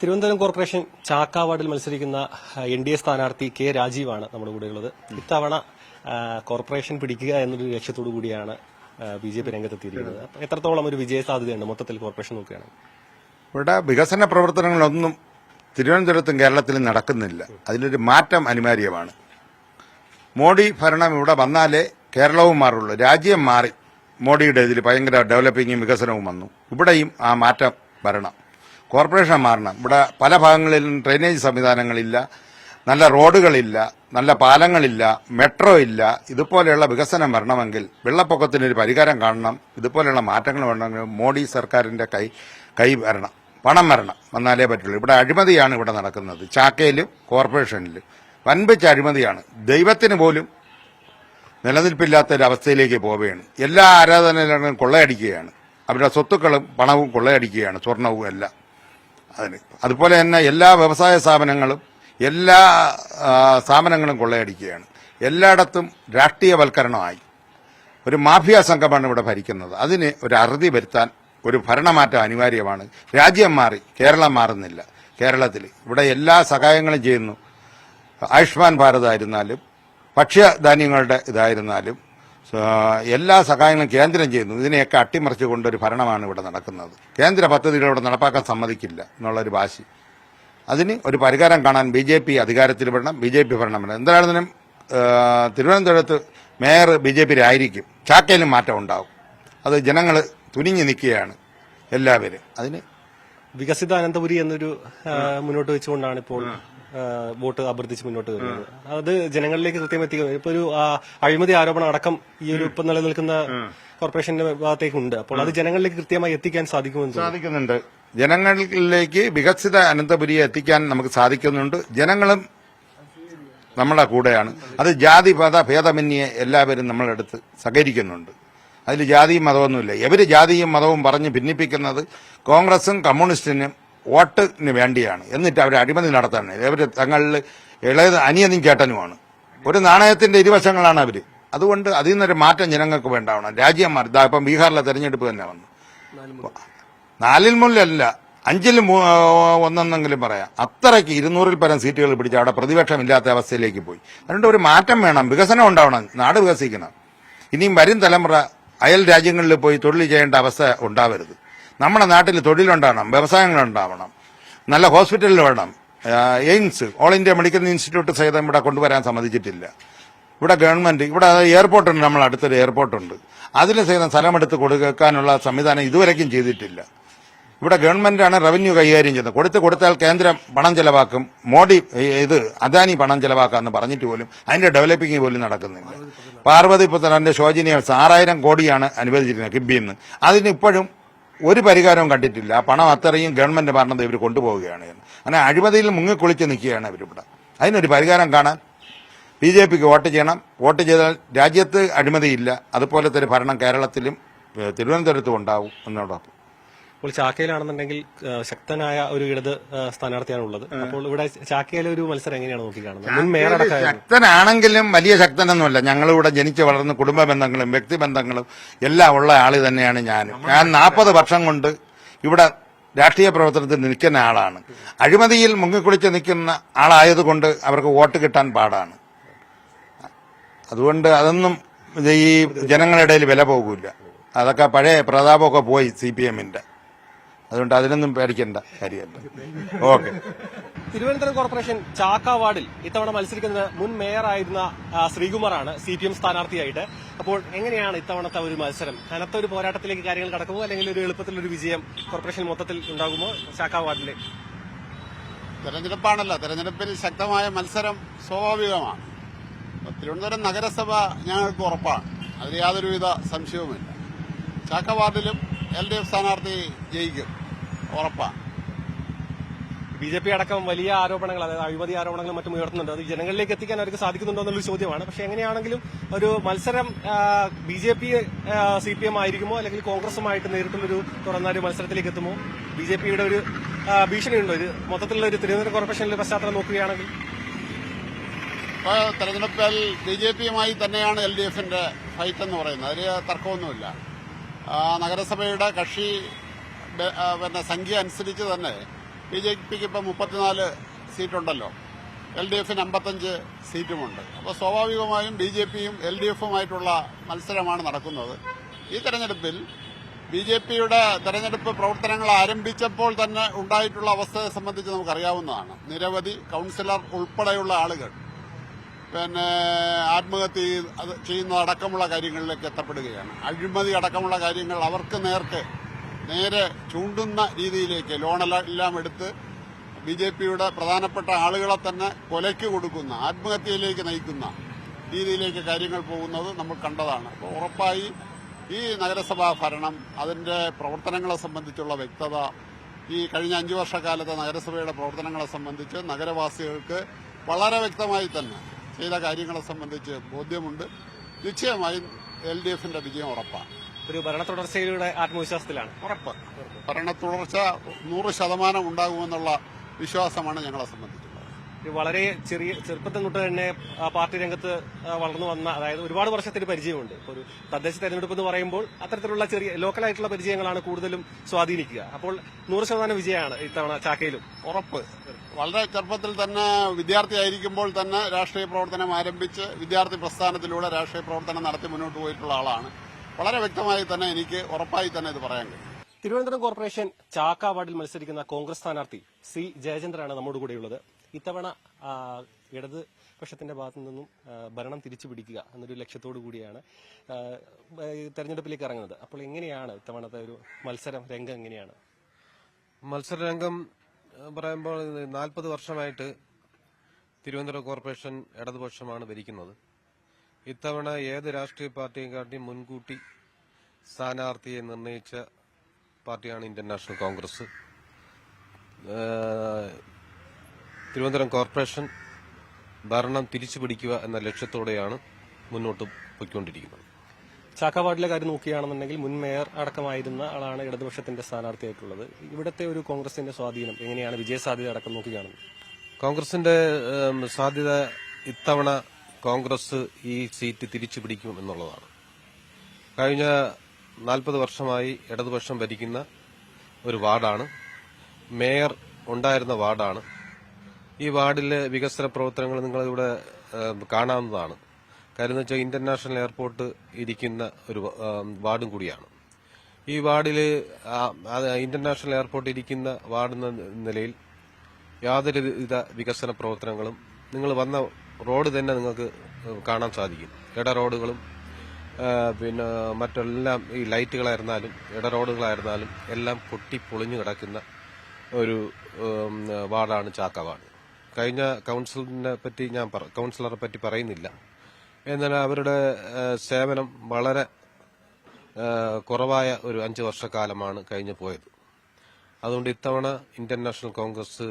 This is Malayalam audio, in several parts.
തിരുവനന്തപുരം കോർപ്പറേഷൻ ചാക്കാവാർഡിൽ മത്സരിക്കുന്ന എൻ ഡി എ സ്ഥാനാർത്ഥി കെ രാജീവാണ് നമ്മുടെ കൂടെയുള്ളത് ഇത്തവണ ആ, കോർപ്പറേഷൻ പിടിക്കുക എന്നൊരു ലക്ഷ്യത്തോടു കൂടിയാണ് ബി ജെ പി രംഗത്തെത്തിയിരിക്കുന്നത്. എത്രത്തോളം ഒരു വിജയ സാധ്യതയുണ്ട് മൊത്തത്തിൽ കോർപ്പറേഷൻ നോക്കുകയാണെങ്കിൽ? ഇവിടെ വികസന പ്രവർത്തനങ്ങളൊന്നും തിരുവനന്തപുരത്തും കേരളത്തിലും നടക്കുന്നില്ല. അതിലൊരു മാറ്റം അനിവാര്യമാണ്. മോഡി ഭരണം ഇവിടെ വന്നാലേ കേരളവും മാറുള്ളൂ. രാജ്യം മാറി മോഡിയുടെ ഇതിൽ ഭയങ്കര ഡെവലപ്പിങ്ങും വികസനവും വന്നു. ഇവിടെയും ആ മാറ്റം വരണം. കോർപ്പറേഷൻ മാറണം. ഇവിടെ പല ഭാഗങ്ങളിലും ഡ്രെയിനേജ് സംവിധാനങ്ങളില്ല നല്ല റോഡുകളില്ല നല്ല പാലങ്ങളില്ല മെട്രോ ഇല്ല. ഇതുപോലെയുള്ള വികസനം വരണമെങ്കിൽ വെള്ളപ്പൊക്കത്തിനൊരു പരിഹാരം കാണണം. ഇതുപോലെയുള്ള മാറ്റങ്ങൾ വേണമെങ്കിൽ മോഡി സർക്കാരിന്റെ കൈ കൈ വരണം. പണം വരണം. വന്നാലേ പറ്റുള്ളൂ. ഇവിടെ അഴിമതിയാണ് ഇവിടെ നടക്കുന്നത്. ചാക്കയിലും കോർപ്പറേഷനിലും. വൻപിച്ച അഴിമതിയാണ്. ദൈവത്തിന് പോലും നിലനിൽപ്പില്ലാത്ത ഒരു അവസ്ഥയിലേക്ക് പോവുകയാണ്. എല്ലാ ആരാധനാലയങ്ങളും കൊള്ളയടിക്കുകയാണ്. അവരുടെ സ്വത്തുക്കളും പണവും കൊള്ളയടിക്കുകയാണ്. സ്വർണവും എല്ലാം. അതിന്. അതുപോലെ തന്നെ എല്ലാ വ്യവസായ സ്ഥാപനങ്ങളും എല്ലാ സ്ഥാപനങ്ങളും കൊള്ളയടിക്കുകയാണ്. എല്ലായിടത്തും രാഷ്ട്രീയവൽക്കരണമായി. ഒരു മാഫിയ സംഘമാണ് ഇവിടെ ഭരിക്കുന്നത്. അതിന് ഒരു അറുതി വരുത്താൻ ഒരു ഭരണമാറ്റം അനിവാര്യമാണ്. രാജ്യം മാറി കേരളം മാറുന്നില്ല. കേരളത്തിൽ ഇവിടെ എല്ലാ സഹായങ്ങളും ചെയ്യുന്നു. ആയുഷ്മാൻ ഭാരത് ആയിരുന്നാലും ഭക്ഷ്യധാന്യങ്ങളുടെ ഇതായിരുന്നാലും എല്ലാ സഹായങ്ങളും കേന്ദ്രം ചെയ്യുന്നു. ഇതിനെയൊക്കെ അട്ടിമറിച്ചുകൊണ്ട് ഒരു ഭരണമാണ് ഇവിടെ നടക്കുന്നത്. കേന്ദ്ര പദ്ധതികൾ ഇവിടെ നടപ്പാക്കാൻ സമ്മതിക്കില്ല എന്നുള്ളൊരു വാശി. അതിന് ഒരു പരിഹാരം കാണാൻ ബി ജെ പി അധികാരത്തിൽ വരണം ബി ജെ പി ഭരണം വരണം. എന്തായാലും തിരുവനന്തപുരത്ത് മേയർ ബി ജെ ആയിരിക്കും. ചാക്കയിലും മാറ്റം ഉണ്ടാവും. അത് ജനങ്ങൾ തുനിഞ്ഞു നിൽക്കുകയാണ് എല്ലാവരും. അതിന് വികസിത അനന്തപുരി എന്നൊരു മുന്നോട്ട് വെച്ചുകൊണ്ടാണ് ഇപ്പോൾ വോട്ട് അഭ്യർത്ഥിച്ച് മുന്നോട്ട് വരുന്നത്. അത് ജനങ്ങളിലേക്ക് കൃത്യം എത്തിക്കുക ഇപ്പൊ ഒരു അഴിമതി ആരോപണം അടക്കം ഈ ഒരു ഇപ്പൊ നിലനിൽക്കുന്ന കോർപ്പറേഷന്റെ ഭാഗത്തേക്കുണ്ട്. അപ്പോൾ അത് ജനങ്ങളിലേക്ക് കൃത്യമായി എത്തിക്കാൻ സാധിക്കുമെന്ന്. സാധിക്കുന്നുണ്ട്. ജനങ്ങളിലേക്ക് വികസിത അനന്തപുരിയെ എത്തിക്കാൻ നമുക്ക് സാധിക്കുന്നുണ്ട്. ജനങ്ങളും നമ്മളെ കൂടെയാണ്. അത് ജാതി മത ഭേദമന്യേ എല്ലാവരും നമ്മളെടുത്ത് സഹകരിക്കുന്നുണ്ട്. അതിൽ ജാതിയും മതമൊന്നുമില്ല. എവര് ജാതിയും മതവും പറഞ്ഞ് ഭിന്നിപ്പിക്കുന്നത്? കോൺഗ്രസും കമ്മ്യൂണിസ്റ്റിനും വോട്ടിന് വേണ്ടിയാണ്. എന്നിട്ട് അവർ അഴിമതി നടത്താണ് ഇവർ തങ്ങളിൽ ഇളയത് അനിയനും കേട്ടനുമാണ് ഒരു നാണയത്തിന്റെ ഇരുവശങ്ങളാണ് അവർ. അതുകൊണ്ട് അതിൽ നിന്നൊരു മാറ്റം ജനങ്ങൾക്ക് വേണ്ടാവണം. രാജ്യം ഇതാ ഇപ്പം ബീഹാറിലെ തെരഞ്ഞെടുപ്പ് തന്നെ വന്നു. നാലിൽ മുല്ലല്ല. അഞ്ചിൽ ഒന്നെന്നെങ്കിലും പറയാം. അത്രയ്ക്ക് ഇരുന്നൂറിൽ പരം സീറ്റുകൾ പിടിച്ച് അവിടെ പ്രതിപക്ഷമില്ലാത്ത അവസ്ഥയിലേക്ക് പോയി. അതുകൊണ്ട് ഒരു മാറ്റം വേണം. വികസനം ഉണ്ടാവണം. നാട് വികസിക്കണം. ഇനിയും വരും തലമുറ അയൽ രാജ്യങ്ങളിൽ പോയി തൊഴിൽ ചെയ്യേണ്ട അവസ്ഥ ഉണ്ടാവരുത്. നമ്മുടെ നാട്ടിൽ തൊഴിലുണ്ടാവണം വ്യവസായങ്ങൾ ഉണ്ടാവണം നല്ല ഹോസ്പിറ്റലിൽ വേണം. AIIMS all India medical institute സഹിതം ഇവിടെ കൊണ്ടുവരാൻ സമ്മതിച്ചിട്ടില്ല. ഇവിടെ ഗവൺമെന്റ് ഇവിടെ എയർപോർട്ടുണ്ട് നമ്മൾ അടുത്തൊരു എയർപോർട്ടുണ്ട്. അതിന് സഹിതം സ്ഥലമെടുത്ത് കൊടുക്കാനുള്ള സംവിധാനം ഇതുവരെയ്ക്കും ചെയ്തിട്ടില്ല. ഇവിടെ ഗവൺമെന്റാണ് റവന്യൂ കൈകാര്യം ചെയ്യുന്നത്. കൊടുത്ത് കൊടുത്താൽ കേന്ദ്രം പണം ചെലവാക്കും. മോഡി ഇത് അദാനി പണം ചെലവാക്കാന്ന് പറഞ്ഞിട്ട് പോലും അതിന്റെ ഡെവലപ്പിംഗ് പോലും നടക്കുന്നില്ല. പാർവതി പുത്രന്റെ ശോചനീയ ആറായിരം കോടിയാണ് അനുവദിച്ചിരുന്നത് കിബിയിൽ നിന്ന് അതിന് ഇപ്പോഴും ഒരു പരിഹാരവും കണ്ടിട്ടില്ല. ആ പണം അത്രയും ഗവൺമെന്റ് പറഞ്ഞത് ഇവർ കൊണ്ടുപോവുകയാണ് അങ്ങനെ അഴിമതിയിൽ മുങ്ങിക്കുളിച്ച് നിൽക്കുകയാണ് ഇവരിവിടെ. അതിനൊരു പരിഹാരം കാണാൻ ബി ജെ പിക്ക് വോട്ട് ചെയ്യണം. വോട്ട് ചെയ്താൽ രാജ്യത്ത് അഴിമതിയില്ല. അതുപോലത്തെ ഒരു ഭരണം കേരളത്തിലും തിരുവനന്തപുരത്തും ഉണ്ടാവും എന്നോടൊപ്പം. ഇപ്പോൾ ചാക്കയിലാണെന്നുണ്ടെങ്കിൽ ശക്തനായ ഒരു ഇടത് സ്ഥാനാർത്ഥിയാണ് ഉള്ളത് അപ്പോൾ ഇവിടെ ചാക്കയിലെ ഒരു മത്സരം എങ്ങനെയാണ് നോക്കി കാണുന്നത്? ശക്തനാണെങ്കിലും വലിയ ശക്തനൊന്നുമല്ല. ഞങ്ങളിവിടെ ജനിച്ചു വളർന്ന് കുടുംബ ബന്ധങ്ങളും വ്യക്തി ബന്ധങ്ങളും എല്ലാം ഉള്ള ആൾ തന്നെയാണ് ഞാൻ. ഞാൻ നാൽപ്പത് വർഷം കൊണ്ട് ഇവിടെ രാഷ്ട്രീയ പ്രവർത്തനത്തിൽ നിൽക്കുന്ന ആളാണ്. അഴിമതിയിൽ മുങ്ങിക്കുളിച്ച് നിൽക്കുന്ന ആളായതുകൊണ്ട് അവർക്ക് വോട്ട് കിട്ടാൻ പാടാണ്. അതുകൊണ്ട് അതൊന്നും ഈ ജനങ്ങളുടെ ഇടയിൽ വില പോകില്ല അതൊക്കെ പഴയ പ്രതാപമൊക്കെ പോയി സി പി എമ്മിന്റെ. അതുകൊണ്ട് അതിനൊന്നും പേടിക്കേണ്ട കാര്യമല്ല ഓക്കെ. തിരുവനന്തപുരം കോർപ്പറേഷൻ ചാക്ക വാർഡിൽ ഇത്തവണ മത്സരിക്കുന്നത് മുൻ മേയറായിരുന്ന ആയിരുന്ന ശ്രീകുമാറാണ്. സി പി എം സ്ഥാനാർത്ഥിയായിട്ട്. അപ്പോൾ എങ്ങനെയാണ് ഇത്തവണത്തെ ഒരു മത്സരം? കനത്ത ഒരു പോരാട്ടത്തിലേക്ക് കാര്യങ്ങൾ കടക്കുമോ? അല്ലെങ്കിൽ ഒരു എളുപ്പത്തിലൊരു വിജയം കോർപ്പറേഷൻ മൊത്തത്തിൽ ഉണ്ടാകുമോ ചാക്ക വാർഡിലെ? തെരഞ്ഞെടുപ്പാണല്ലോ. തെരഞ്ഞെടുപ്പിൽ ശക്തമായ മത്സരം സ്വാഭാവികമാണ്. തിരുവനന്തപുരം നഗരസഭ ഞങ്ങൾക്ക് ഉറപ്പാണ്. അതിൽ യാതൊരുവിധ സംശയവുമില്ല. ചാക്ക വാർഡിലും എൽ ഡി എഫ് സ്ഥാനാർത്ഥി ജയിക്കും. ഉറപ്പാണ് ബി ജെ പി അടക്കം വലിയ ആരോപണങ്ങൾ അതായത് അഴിമതി ആരോപണങ്ങൾ മറ്റും ഉയർത്തുന്നുണ്ട്. അത് ജനങ്ങളിലേക്ക് എത്തിക്കാൻ അവർക്ക് സാധിക്കുന്നുണ്ടോ എന്നുള്ളൊരു ചോദ്യമാണ്. പക്ഷെ എങ്ങനെയാണെങ്കിലും ഒരു മത്സരം B J P C P M ആയിരിക്കുമോ അല്ലെങ്കിൽ കോൺഗ്രസുമായിട്ട് നേരിട്ടുള്ളൊരു തുറന്ന ഒരു മത്സരത്തിലേക്ക് എത്തുമോ? ബി ജെ പിയുടെ ഒരു ഭീഷണിയുണ്ടോ? ഇത് മൊത്തത്തിലുള്ള ഒരു തിരുവനന്തപുരം കോർപ്പറേഷനിലെ പശ്ചാത്തലം നോക്കുകയാണെങ്കിൽ. തെരഞ്ഞെടുപ്പിൽ ബി ജെ പിയുമായി തന്നെയാണ് എൽ ഡി എഫിന്റെ ഫൈറ്റ് എന്ന് പറയുന്നത്. അതിൽ തർക്കമൊന്നുമില്ല. നഗരസഭയുടെ കക്ഷി പിന്നെ സംഖ്യ അനുസരിച്ച് തന്നെ ബി ജെ പിക്ക് ഇപ്പം മുപ്പത്തിനാല് സീറ്റുണ്ടല്ലോ. എൽ ഡി എഫിന് അമ്പത്തഞ്ച് സീറ്റുമുണ്ട്. അപ്പോൾ സ്വാഭാവികമായും ബി ജെ പിയും എൽ ഡി എഫുമായിട്ടുള്ള മത്സരമാണ് നടക്കുന്നത്. ഈ തെരഞ്ഞെടുപ്പിൽ ബി ജെ പിയുടെ തെരഞ്ഞെടുപ്പ് പ്രവർത്തനങ്ങൾ ആരംഭിച്ചപ്പോൾ തന്നെ ഉണ്ടായിട്ടുള്ള അവസ്ഥയെ സംബന്ധിച്ച് നമുക്കറിയാവുന്നതാണ്. നിരവധി കൌൺസിലർ ഉൾപ്പെടെയുള്ള ആളുകൾ പിന്നെ ആത്മഹത്യ ചെയ്യുന്നതടക്കമുള്ള കാര്യങ്ങളിലേക്ക് എത്തപ്പെടുകയാണ്. അഴിമതി അടക്കമുള്ള കാര്യങ്ങൾ അവർക്ക് നേർക്ക് നേരെ ചൂണ്ടുന്ന രീതിയിലേക്ക് ലോണെല്ലാം എടുത്ത് ബി ജെ പിയുടെ പ്രധാനപ്പെട്ട ആളുകളെ തന്നെ കൊലയ്ക്ക് കൊടുക്കുന്ന ആത്മഹത്യയിലേക്ക് നയിക്കുന്ന രീതിയിലേക്ക് കാര്യങ്ങൾ പോകുന്നത് നമ്മൾ കണ്ടതാണ്. അപ്പോൾ ഉറപ്പായി ഈ നഗരസഭാ ഭരണം അതിന്റെ പ്രവർത്തനങ്ങളെ സംബന്ധിച്ചുള്ള വ്യക്തത ഈ കഴിഞ്ഞ അഞ്ചു വർഷക്കാലത്തെ നഗരസഭയുടെ പ്രവർത്തനങ്ങളെ സംബന്ധിച്ച് നഗരവാസികൾക്ക് വളരെ വ്യക്തമായി തന്നെ ചെയ്ത കാര്യങ്ങളെ സംബന്ധിച്ച് ബോധ്യമുണ്ട്. നിശ്ചയമായും എൽ ഡി എഫിന്റെ വിജയം ഉറപ്പാണ്. ഒരു ഭരണ തുടർച്ചയുടെ ആത്മവിശ്വാസത്തിലാണ്. ഉറപ്പ്. ഭരണ തുടർച്ച നൂറ് ശതമാനം ഉണ്ടാകുമെന്നുള്ള വിശ്വാസമാണ് ഞങ്ങളെ സംബന്ധിച്ചുള്ളത് ഒരു വളരെ ചെറിയ ചെറുപ്പത്തിൽ തൊട്ട് തന്നെ പാർട്ടി രംഗത്ത് വളർന്നു വന്ന അതായത് ഒരുപാട് വർഷത്തിന് പരിചയമുണ്ട്. ഒരു തദ്ദേശ തെരഞ്ഞെടുപ്പ് എന്ന് പറയുമ്പോൾ അത്തരത്തിലുള്ള ചെറിയ ലോക്കലായിട്ടുള്ള പരിചയങ്ങളാണ് കൂടുതലും സ്വാധീനിക്കുക. അപ്പോൾ നൂറ് ശതമാനം വിജയമാണ് ഇത്തവണ ചാക്കയിലും. ഉറപ്പ്. വളരെ ചെറുപ്പത്തിൽ തന്നെ വിദ്യാർത്ഥിയായിരിക്കുമ്പോൾ തന്നെ രാഷ്ട്രീയ പ്രവർത്തനം ആരംഭിച്ച് വിദ്യാർത്ഥി പ്രസ്ഥാനത്തിലൂടെ രാഷ്ട്രീയ പ്രവർത്തനം നടത്തി മുന്നോട്ട് പോയിട്ടുള്ള ആളാണ്. വളരെ വ്യക്തമായി തന്നെ എനിക്ക് ഉറപ്പായി തന്നെ ഇത് പറയാൻ കഴിയും. തിരുവനന്തപുരം കോർപ്പറേഷൻ ചാക്ക വാർഡിൽ മത്സരിക്കുന്ന കോൺഗ്രസ് സ്ഥാനാർത്ഥി സി ജയചന്ദ്രനാണ് നമ്മുടെ കൂടെയുള്ളത് ഇത്തവണ ഇടതുപക്ഷത്തിന്റെ ഇടത് പക്ഷത്തിന്റെ ഭാഗത്തു നിന്നും ഭരണം തിരിച്ചു പിടിക്കുക എന്നൊരു ലക്ഷ്യത്തോടു കൂടിയാണ് തെരഞ്ഞെടുപ്പിലേക്ക് ഇറങ്ങുന്നത്. അപ്പോൾ എങ്ങനെയാണ് ഇത്തവണത്തെ ഒരു മത്സരം രംഗം എങ്ങനെയാണ്? മത്സരരംഗം പറയുമ്പോൾ നാൽപ്പത് വർഷമായിട്ട് തിരുവനന്തപുരം കോർപ്പറേഷൻ ഇടതുപക്ഷമാണ് ഭരിക്കുന്നത്. ഇത്തവണ ഏത് രാഷ്ട്രീയ പാർട്ടിയും കാട്ടി മുൻകൂട്ടി സ്ഥാനാർത്ഥിയെ നിർണയിച്ച പാർട്ടിയാണ് Indian National Congress Thiruvananthapuram corporation ഭരണം തിരിച്ചു പിടിക്കുക എന്ന ലക്ഷ്യത്തോടെയാണ് മുന്നോട്ട് പോയിക്കൊണ്ടിരിക്കുന്നത്. ചാക്ക കാര്യം നോക്കുകയാണെന്നുണ്ടെങ്കിൽ മുൻ മേയർ അടക്കമായിരുന്ന ആളാണ് ഇടതുപക്ഷത്തിന്റെ സ്ഥാനാർത്ഥിയായിട്ടുള്ളത്. ഇവിടുത്തെ ഒരു കോൺഗ്രസിന്റെ സ്വാധീനം എങ്ങനെയാണ് വിജയസാധ്യത അടക്കം നോക്കുകയാണെന്ന്? കോൺഗ്രസിന്റെ സാധ്യത ഇത്തവണ കോൺഗ്രസ് ഈ സീറ്റ് തിരിച്ചു പിടിക്കും എന്നുള്ളതാണ്. കഴിഞ്ഞ നാൽപ്പത് വർഷമായി ഇടതുപക്ഷം ഭരിക്കുന്ന ഒരു വാർഡാണ്. മേയർ ഉണ്ടായിരുന്ന വാർഡാണ്. ഈ വാർഡിലെ വികസന പ്രവർത്തനങ്ങൾ നിങ്ങളിവിടെ കാണാവുന്നതാണ്. കാര്യം എന്ന് വെച്ചാൽ ഇന്റർനാഷണൽ എയർപോർട്ട് ഇരിക്കുന്ന ഒരു വാർഡും കൂടിയാണ്. ഈ വാർഡിൽ ഇന്റർനാഷണൽ എയർപോർട്ട് ഇരിക്കുന്ന വാർഡെന്ന നിലയിൽ യാതൊരുവിധ വികസന പ്രവർത്തനങ്ങളും നിങ്ങൾ വന്ന റോഡ് തന്നെ നിങ്ങൾക്ക് കാണാൻ സാധിക്കും. ഇട റോഡുകളും പിന്നെ മറ്റെല്ലാം ഈ ലൈറ്റുകളായിരുന്നാലും ഇട റോഡുകളായിരുന്നാലും എല്ലാം പൊട്ടി പൊളിഞ്ഞു കിടക്കുന്ന ഒരു വാർഡാണ് ചാക്ക വാർഡ് കഴിഞ്ഞ കൗൺസിലിനെ പറ്റി ഞാൻ കൗൺസിലറെ പറ്റി പറയുന്നില്ല. എന്നാൽ അവരുടെ സേവനം വളരെ കുറവായ ഒരു അഞ്ച് വർഷക്കാലമാണ് കഴിഞ്ഞു പോയത്. അതുകൊണ്ട് ഇത്തവണ ഇന്ത്യൻ നാഷണൽ കോൺഗ്രസ്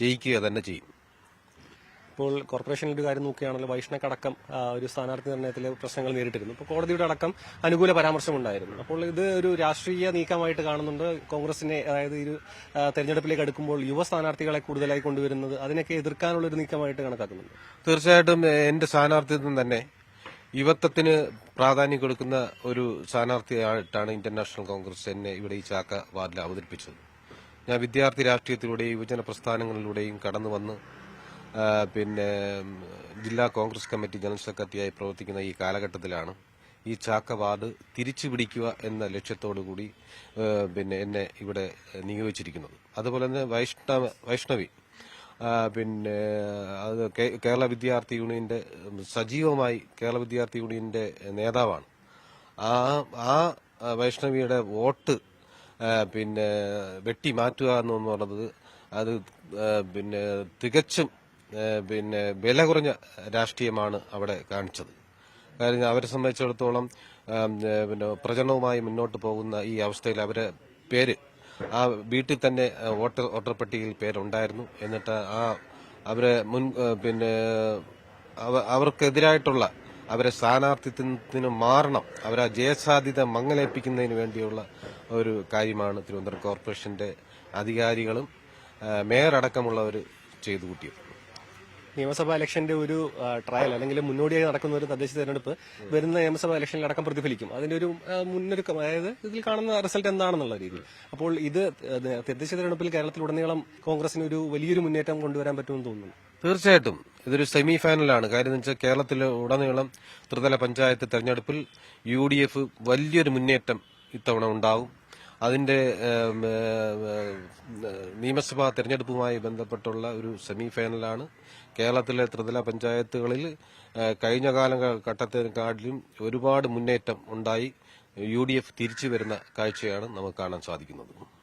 ജയിക്കുക തന്നെ ചെയ്യും. ഇപ്പോൾ കോർപ്പറേഷനിൽ ഒരു കാര്യം നോക്കുകയാണെങ്കിൽ വൈഷ്ണക്കടക്കം ഒരു സ്ഥാനാർത്ഥി നിർണയത്തിലെ പ്രശ്നങ്ങൾ നേരിട്ടിരുന്നു. അപ്പോൾ കോടതിയുടെ അടക്കം അനുകൂല പരാമർശം ഉണ്ടായിരുന്നു അപ്പോൾ ഇത് ഒരു രാഷ്ട്രീയ നീക്കമായിട്ട് കാണുന്നുണ്ട്. കോൺഗ്രസിനെ അതായത് ഈ തെരഞ്ഞെടുപ്പിലേക്ക് അടുക്കുമ്പോൾ യുവ സ്ഥാനാർത്ഥികളെ കൂടുതലായി കൊണ്ടുവരുന്നത് അതിനൊക്കെ എതിർക്കാനുള്ള ഒരു നീക്കമായിട്ട് കണക്കാക്കുന്നുണ്ട്. തീർച്ചയായിട്ടും എന്റെ സ്ഥാനാർത്ഥിത്വം തന്നെ യുവത്വത്തിന് പ്രാധാന്യം കൊടുക്കുന്ന ഒരു സ്ഥാനാർത്ഥിയായിട്ടാണ് ഇന്റർനാഷണൽ നാഷണൽ കോൺഗ്രസ് എന്നെ ഇവിടെ ഈ ചാക്ക വാർഡിൽ അവതരിപ്പിച്ചത്. ഞാൻ വിദ്യാർത്ഥി രാഷ്ട്രീയത്തിലൂടെയും യുവജന പ്രസ്ഥാനങ്ങളിലൂടെയും കടന്നു വന്ന് പിന്നെ ജില്ലാ കോൺഗ്രസ് കമ്മിറ്റി ജനറൽ സെക്രട്ടറിയായി പ്രവർത്തിക്കുന്ന ഈ കാലഘട്ടത്തിലാണ് ഈ ചാക്ക വാർഡ് തിരിച്ചു പിടിക്കുക എന്ന ലക്ഷ്യത്തോടുകൂടി കൂടി പിന്നെ എന്നെ ഇവിടെ നിയോഗിച്ചിരിക്കുന്നത്. അതുപോലെ തന്നെ വൈഷ്ണവ വൈഷ്ണവി പിന്നെ അത് കേരള വിദ്യാർത്ഥി യൂണിയന്റെ സജീവമായി കേരള വിദ്യാർത്ഥി യൂണിയന്റെ നേതാവാണ്. ആ ആ വൈഷ്ണവിയുടെ വോട്ട് പിന്നെ വെട്ടി മാറ്റുക എന്ന് അത് പിന്നെ തികച്ചും പിന്നെ വില കുറഞ്ഞ രാഷ്ട്രീയമാണ് അവിടെ കാണിച്ചത്. കാര്യം അവരെ സംബന്ധിച്ചിടത്തോളം പിന്നെ പ്രചരണവുമായി മുന്നോട്ട് പോകുന്ന ഈ അവസ്ഥയിൽ അവരെ പേര് ആ വീട്ടിൽ തന്നെ വോട്ടർ വോട്ടർ പട്ടികയിൽ പേരുണ്ടായിരുന്നു. എന്നിട്ട് ആ അവരെ മുൻ പിന്നെ അവർക്കെതിരായിട്ടുള്ള അവരെ സ്ഥാനാർത്ഥിത്വത്തിന് മാറണം അവരെ ജയസാധ്യത മങ്ങലേൽപ്പിക്കുന്നതിന് വേണ്ടിയുള്ള ഒരു കാര്യമാണ് തിരുവനന്തപുരം കോർപ്പറേഷന്റെ അധികാരികളും മേയർ അടക്കമുള്ളവർ ചെയ്തു കൂട്ടിയത് നിയമസഭാ ഇലക്ഷന്റെ ഒരു ട്രയൽ അല്ലെങ്കിൽ മുന്നോടിയായി നടക്കുന്ന ഒരു തദ്ദേശ തെരഞ്ഞെടുപ്പ് വരുന്ന നിയമസഭാ ഇലക്ഷനിൽ അടക്കം പ്രതിഫലിക്കും. അതിന്റെ ഒരു മുന്നൊരുക്കം. അതായത് ഇതിൽ കാണുന്ന റിസൾട്ട് എന്താണെന്നുള്ള രീതി അപ്പോൾ ഇത് തദ്ദേശ തെരഞ്ഞെടുപ്പിൽ കേരളത്തിലുടനീളം കോൺഗ്രസിന് ഒരു വലിയൊരു മുന്നേറ്റം കൊണ്ടുവരാൻ പറ്റുമെന്ന് തോന്നുന്നു. തീർച്ചയായിട്ടും. ഇതൊരു സെമി ഫൈനലാണ് കാര്യം വെച്ചാൽ കേരളത്തിൽ ഉടനീളം ത്രിതല പഞ്ചായത്ത് തെരഞ്ഞെടുപ്പിൽ യു വലിയൊരു മുന്നേറ്റം ഇത്തവണ ഉണ്ടാവും അതിന്റെ നിയമസഭാ തെരഞ്ഞെടുപ്പുമായി ബന്ധപ്പെട്ടുള്ള ഒരു സെമി ഫൈനലാണ് കേരളത്തിലെ ത്രിതല പഞ്ചായത്തുകളിൽ കഴിഞ്ഞ കാല ഘട്ടത്തിനെക്കാട്ടിലും ഒരുപാട് മുന്നേറ്റം ഉണ്ടായി. യു ഡി എഫ് തിരിച്ചു വരുന്ന കാഴ്ചയാണ് നമുക്ക് കാണാൻ സാധിക്കുന്നത്.